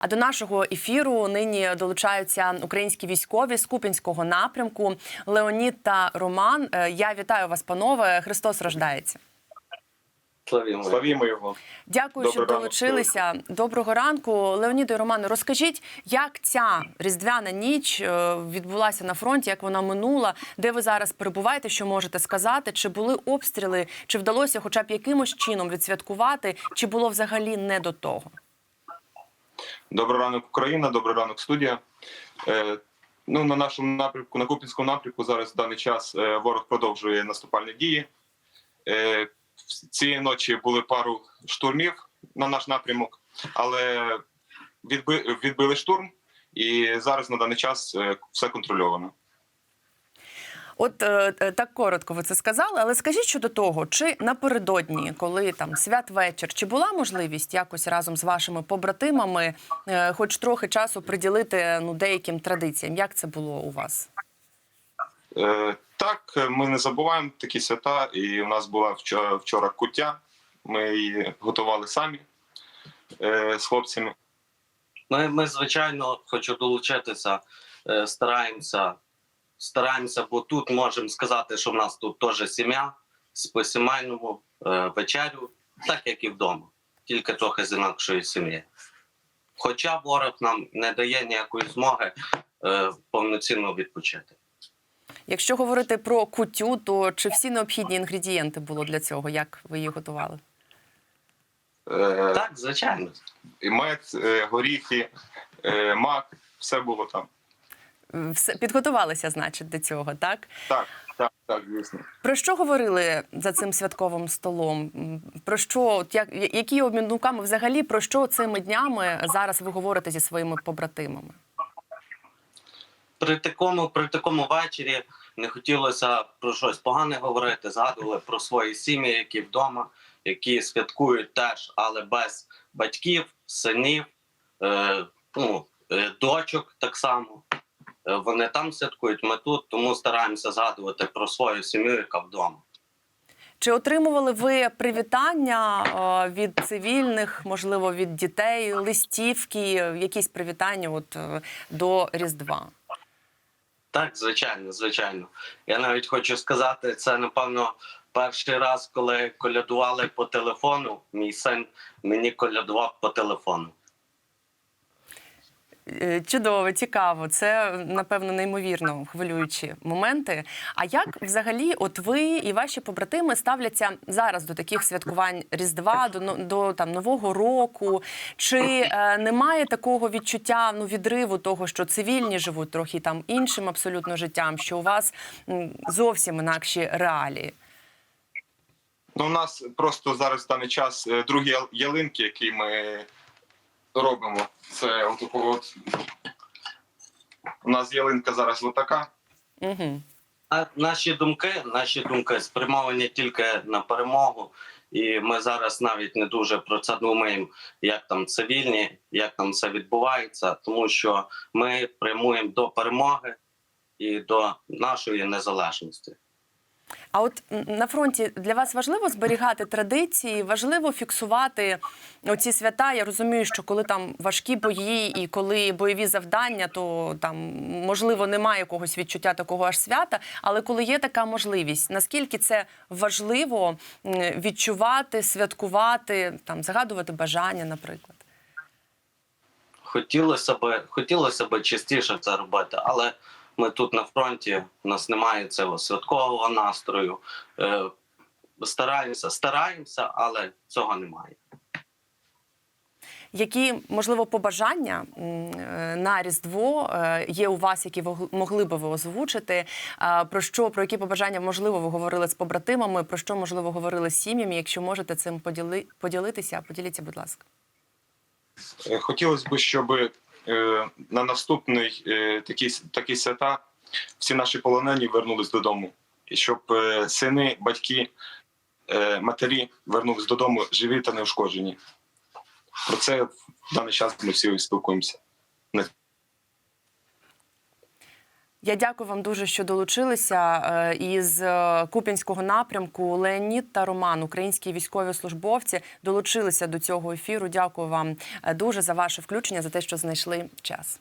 А до нашого ефіру нині долучаються українські військові з Купінського напрямку Леонід та Роман. Е, Я вітаю вас, панове. Христос рождається. Славімо. Славімо його. Дякую, що Доброго ранку. долучилися. Доброго ранку, Леоніду і Роману. Розкажіть, як ця різдвяна ніч е, відбулася на фронті, як вона минула, де ви зараз перебуваєте, що можете сказати? Чи були обстріли, чи вдалося хоча б якимось чином відсвяткувати, чи було взагалі не до того? Добрий ранок, Україна, добрий ранок, студія. Е, ну, на нашому напрямку, на Купінському напрямку, зараз в даний час е, ворог продовжує наступальні дії. Е, цієї ночі були пару штурмів на наш напрямок, але відби, відбили штурм, і зараз на даний час е, все контрольовано. От е, е, так коротко ви це сказали, але скажіть щодо того, чи напередодні, коли там святвечір, чи була можливість якось разом з вашими побратимами, е, хоч трохи часу приділити ну деяким традиціям? Як це було у вас? Е, так, ми не забуваємо такі свята, і у нас була вчора, вчора куття. Ми її готували самі е, з хлопцями. Ми, ми, звичайно, хочу долучитися, е, стараємося, стараємося, бо тут можемо сказати, що в нас тут теж сім'я по сімейному е, вечерю, так як і вдома, тільки трохи з інакшої сім'ї. Хоча ворог нам не дає ніякої змоги е, повноцінно відпочити. Якщо говорити про кутю, то чи всі необхідні інгредієнти було для цього? Як ви її готували? Е, Так, звичайно. і мед, е, горіхи, е, мак, все було там. Все підготувалися, значить, до цього, так? Так, так, так, звісно. Про що говорили за цим святковим столом? Про що от як які обмін думками взагалі про що цими днями зараз ви говорите зі своїми побратимами? при такому, при такому вечорі не хотілося про щось погане говорити. Згадували про свої сім'ї, які вдома, які святкують теж, але без батьків, синів, е, ну, е, дочок так само. Вони там святкують, ми тут, тому стараємося згадувати про свою сім'ю, яка вдома. Чи отримували ви привітання е, від цивільних, можливо, від дітей, листівки, якісь привітання от е, до Різдва? Так, звичайно, звичайно. Я навіть хочу сказати, це напевно перший раз, коли колядували по телефону. Мій син мені колядував по телефону. Е, Чудово, цікаво. Це напевно неймовірно хвилюючі моменти. А як взагалі, от ви і ваші побратими ставляться зараз до таких святкувань Різдва, до, до там нового року? Чи е, немає такого відчуття ну відриву того, що цивільні живуть трохи там іншим абсолютно життям, що у вас зовсім інакші реалії? Ну, у нас просто зараз даний час е, другі ялинки, які ми робимо. Це от, от. У нас ялинка зараз отака. Угу. А наші думки, наші думки спрямовані тільки на перемогу. І ми зараз навіть не дуже про це думаємо, як там цивільні, як там все відбувається, тому що ми прямуємо до перемоги і до нашої незалежності. А от на фронті для вас важливо зберігати традиції, важливо фіксувати оці свята. Я розумію, що коли там важкі бої і коли бойові завдання, то там можливо немає якогось відчуття такого аж свята. Але коли є така можливість, наскільки це важливо відчувати, святкувати, там загадувати бажання, наприклад. Хотілося б, хотілося б частіше це робити, але ми тут на фронті, у нас немає цього святкового настрою. Е, стараємося, стараємося, але цього немає. Які можливо побажання е, на різдво е, є у вас, які ви могли би ви озвучити? Про що про які побажання можливо ви говорили з побратимами? Про що можливо говорили з сім'ями? Якщо можете цим поділи, поділитися, поділіться, будь ласка. Хотілося б, щоб на наступний е, такі, такі свята всі наші полонені вернулись додому. І щоб е, сини, батьки, е, матері вернулись додому живі та неушкоджені. Про це в даний час ми всі спілкуємося. Я дякую вам дуже, що долучилися Е, із е, Куп'янського напрямку. Леонід та Роман, українські військові службовці, долучилися до цього ефіру. Дякую вам е, дуже за ваше включення, за те, що знайшли час.